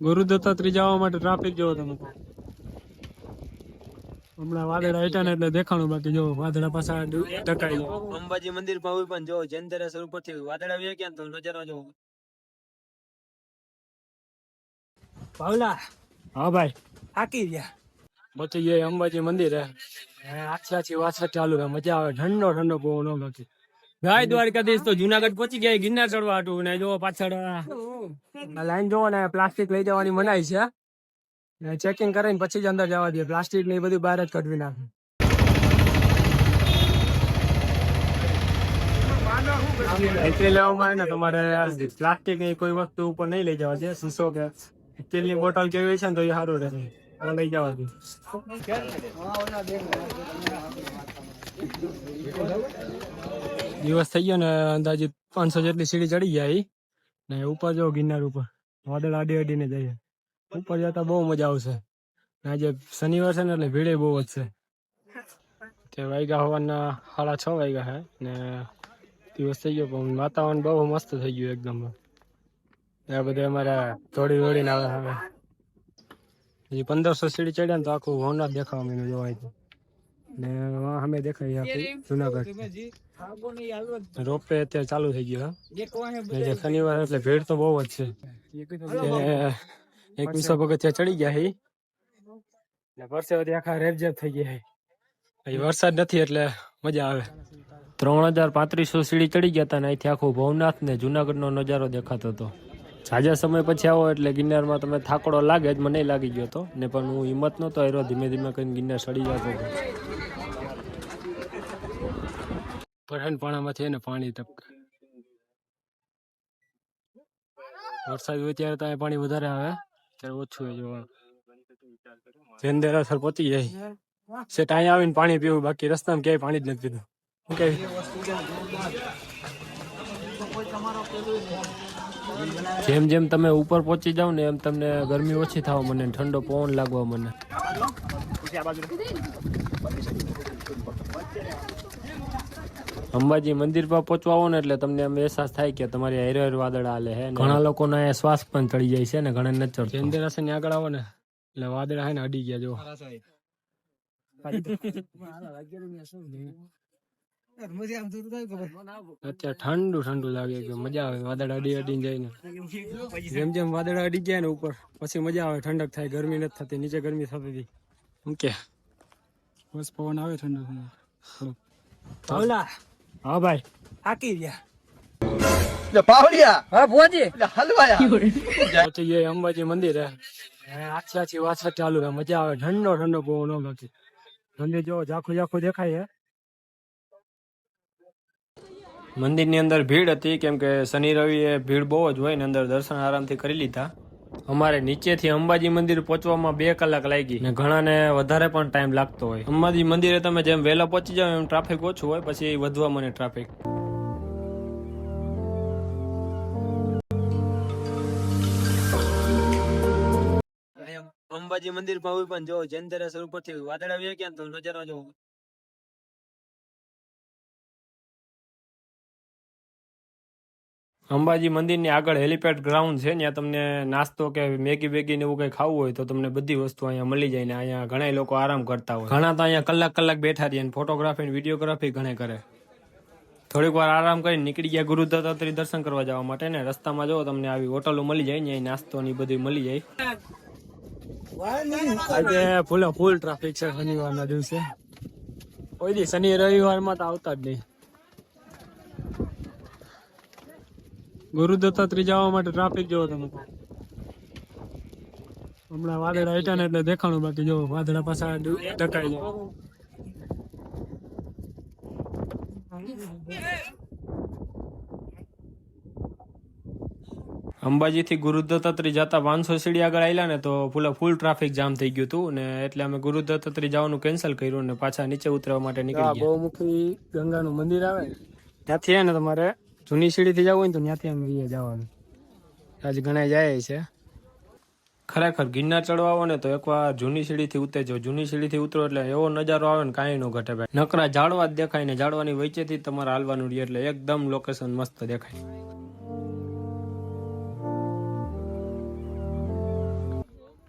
ગુરુ દત્તાત્રેય જવા માટે ટ્રાફિક જોવો તમે હમણાં વાદળા હેઠા ને એટલે દેખાણું બાકી જો વાદળા પાછા ટકાઈ જાય અંબાજી મંદિર પર પણ જો ઉપર ઉપરથી વાદળા આવી ક્યાં તો નજારો જો પાવલા હા ભાઈ. થાકી ગયા. પહોંચી અંબાજી અંબાજી મંદિરે. આછી આછી વાછટ ચાલુ હે મજા આવે. ઠંડો ઠંડો પવન હો બાકી ગાય દ્વારકાધીશ તો જુનાગઢ પહોંચી ગયા ગિરનાર ચડવા હતું. ને જો પાછળ લાઈન જોવો ને પ્લાસ્ટિક લઈ જવાની મનાઈ છે ને ચેકિંગ કરીને પછી જ અંદર જવા દે પ્લાસ્ટિક ને એ બધું બહાર જ કઢવી નાખે. એન્ટ્રી લેવામાં આવે ને તમારે પ્લાસ્ટિકની કોઈ વસ્તુ ઉપર નહીં લઈ જવા દે. શીશો કે સ્ટીલની બોટલ કેવી છે ને તો એ સારું રહે. આ લઈ જવા દે. દિવસ થઈ ગયો ને અંદાજે પાંચસો જેટલી સીડી ચડી ગયા. ને ઉપર જો ગિરનાર ઉપર. વાદળ આડી અડીને જઈએ ઉપર જતા બહુ મજા આવશે. આજે શનિવાર છે ને એટલે ભીડે બહુ જ છે તે વાગ્યા હોવાના સાડા છ વાગ્યા હે. ને દિવસ થઈ ગયો પણ વાતાવરણ બહુ મસ્ત થઈ ગયું એકદમ. આ બધું અમારે દોડી દોડીને આવે હવે. હજી પંદરસો સીડી ચડ્યા ને તો આખું હોનાર દેખાવા મને જોવાય ને અમે દેખાય આખું જુનાગઢ રોપવે અત્યારે ચાલુ થઈ ગયો હે. જે શનિવાર એટલે ભીડ તો બહુ જ છે. એક એકવીસો પગથિયા ચડી ગયા હી. ને પરસેવાથી આખા રેબજેબ થઈ ગયા હી. વરસાદ નથી એટલે મજા આવે. ત્રણ હજાર પાંત્રીસો સીડી ચડી ગયા હતા ને અહીંથી આખું ભવનાથ ને જુનાગઢનો નજારો દેખાતો હતો. સાજા સમય પછી આવો એટલે ગિરનારમાં તમે થાકડો લાગે જ મને લાગી ગયો હતો. ને પણ હું હિંમત નહોતો આવ્યો ધીમે ધીમે કરીને ગિરનાર ચડી જતો હતો. પઠાણ પાણામાંથી એને પાણી ટપકે. વરસાદ હોય ત્યારે તો અહીંયા પાણી વધારે આવે, ત્યારે ઓછું હોય જોવાનું. જેન દેરાસર પહોંચી જાય. સેટ અહીંયા આવીને પાણી પીવું, બાકી રસ્તામાં ક્યાંય પાણી જ નથી પીધું. શું કહેવું? જેમ જેમ તમે ઉપર પહોંચી જાવ ને એમ તમને ગરમી ઓછી થવા મને ઠંડો પવન લાગવા મને. અંબાજી મંદિર પર પહોંચવા આવો ને એટલે તમને એમ અહેસાસ થાય કે તમારી હેર હેર વાદળ હાલે હે ઘણા લોકોના એ શ્વાસ પણ ચડી જાય છે ને ઘણા નથી ચડતો. ચંદ્રાસન આગળ આવો ને. એટલે વાદળા હે ને અડી ગયા જો અત્યારે ઠંડુ ઠંડુ લાગે કે મજા આવે વાદળ અડી અડીને જાય ને. જેમ જેમ વાદળ અડી ગયા ને ઉપર પછી મજા આવે ઠંડક થાય ગરમી નથી થતી નીચે ગરમી થતી હતી. કે બસ પવન આવે ઠંડો ઠંડો. પાવલા હા ભાઈ. થાકી ગયા. પાવડિયા હા ભોજી હલવાયા. ગયા અંબાજી મંદિરે આછી આછી વાછટ ચાલુ છે મજા આવે. ઠંડો ઠંડો પવન હો બાકી મંદિર જો ઝાખું ઝાખું દેખાય હે. મંદિરની અંદર ભીડ હતી કેમ કે શનિ રવિ એ ભીડ બહુ જ હોય ને અંદર દર્શન આરામથી કરી લીધા. અમારે નીચેથી અંબાજી મંદિર પહોંચવામાં બે કલાક લાગી. ને ઘણાને વધારે પણ ટાઈમ લાગતો હોય. અંબાજી મંદિરે તમે જેમ વહેલા પહોંચી જાવ એમ ટ્રાફિક ઓછું હોય, પછી વધવા મને ટ્રાફિક અંબાજી મંદિરમાં પણ જો જૈનતેરસ ઉપરથી વાદળા આવી ગયા તો નજારો જો અંબાજી મંદિરની આગળ હેલીપેડ ગ્રાઉન્ડ છે, ત્યાં તમને નાસ્તો કે મેગી બેગી એવું કઈ ખાવું હોય તો તમને બધી વસ્તુ અહીંયા મળી જાય ને અહીંયા ઘણા લોકો આરામ કરતા હોય. ઘણા તો અહીંયા કલાક કલાક બેઠા રહીએ ફોટોગ્રાફી વિડીયોગ્રાફી ઘણે કરે. થોડીક વાર આરામ કરીને નીકળી ગયા ગુરુ દત્તાત્રી દર્શન કરવા જવા માટે ને રસ્તામાં જો તમને આવી હોટલો મળી જાય ને નાસ્તો ની બધી મળી જાય. આજે ફૂલે ફૂલ ટ્રાફિક છે, શનિવારના દિવસે. કોઈ દી શનિ રવિવારમાં તો આવતા જ નહીં. ગુરુ દત્તાત્રેય જવા માટે ટ્રાફિક જોવો તમે. હમણાં વાદળા હેઠા ને એટલે દેખાણું બાકી જો વાદળા પાછા ટકાઈ જાય. અંબાજીથી ગુરુ દત્તાત્રેય જતા પાંચસો સીડી આગળ આવેલા ને તો ફૂલ ફૂલ ટ્રાફિક જામ થઈ ગયું હતું ને એટલે અમે ગુરુ દત્તાત્રેય જવાનું કેન્સલ કર્યું ને પાછા નીચે ઉતરવા માટે નીકળી ગયા. બહુમુખી ગંગાનું મંદિર આવે? ત્યાંથી ને તમારે જૂની સીડીથી જવું હોય ને તો ત્યાંથી અમે અહીંયા જવાનું. આજ ઘણા જાય છે. ખરેખર ગિરનાર ચડવા આવો ને તો એકવાર જૂની સીડીથી ઉતરજો. જૂની સીડીથી ઉતરો એટલે એવો નજારો આવે ને કાંઈ ન ઘટે ભાઈ. નકરા ઝાડવા જ દેખાય ને ઝાડવાની વચ્ચેથી તમારે હાલવાનું રહે એટલે એકદમ લોકેશન મસ્ત દેખાય.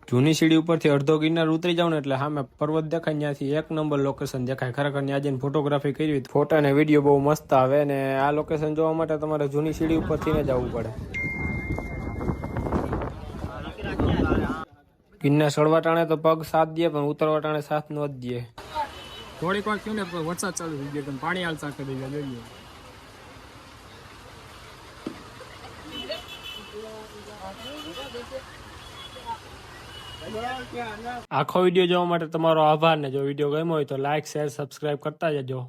જૂની સીડી ઉપરથી અડધો ગિરનાર ઉતરી જાવ ને એટલે સામે પર્વત દેખાય ત્યાંથી એક નંબર લોકેશન દેખાય. ખરેખર ત્યાં જઈને ફોટોગ્રાફી કરી ફોટા ને વીડિયો બહુ મસ્ત આવે ને આ લોકેશન જોવા માટે તમારે જૂની સીડી ઉપરથી ને જવું પડે. ગિરનાર ચડવા ટાણે તો પગ સાથ દે પણ ઉતરવા ટાણે સાથ ન દે. થોડીક વાર થયું ને વરસાદ ચાલુ થઈ ગયો પાણી હાલતા કરી ગયા જોઈએ આખો વીડિયો જોવા માટે તમારો આભાર ને જો વીડિયો ગમ્યો હોય તો લાઈક શેર સબસ્ક્રાઇબ કરતા જજો.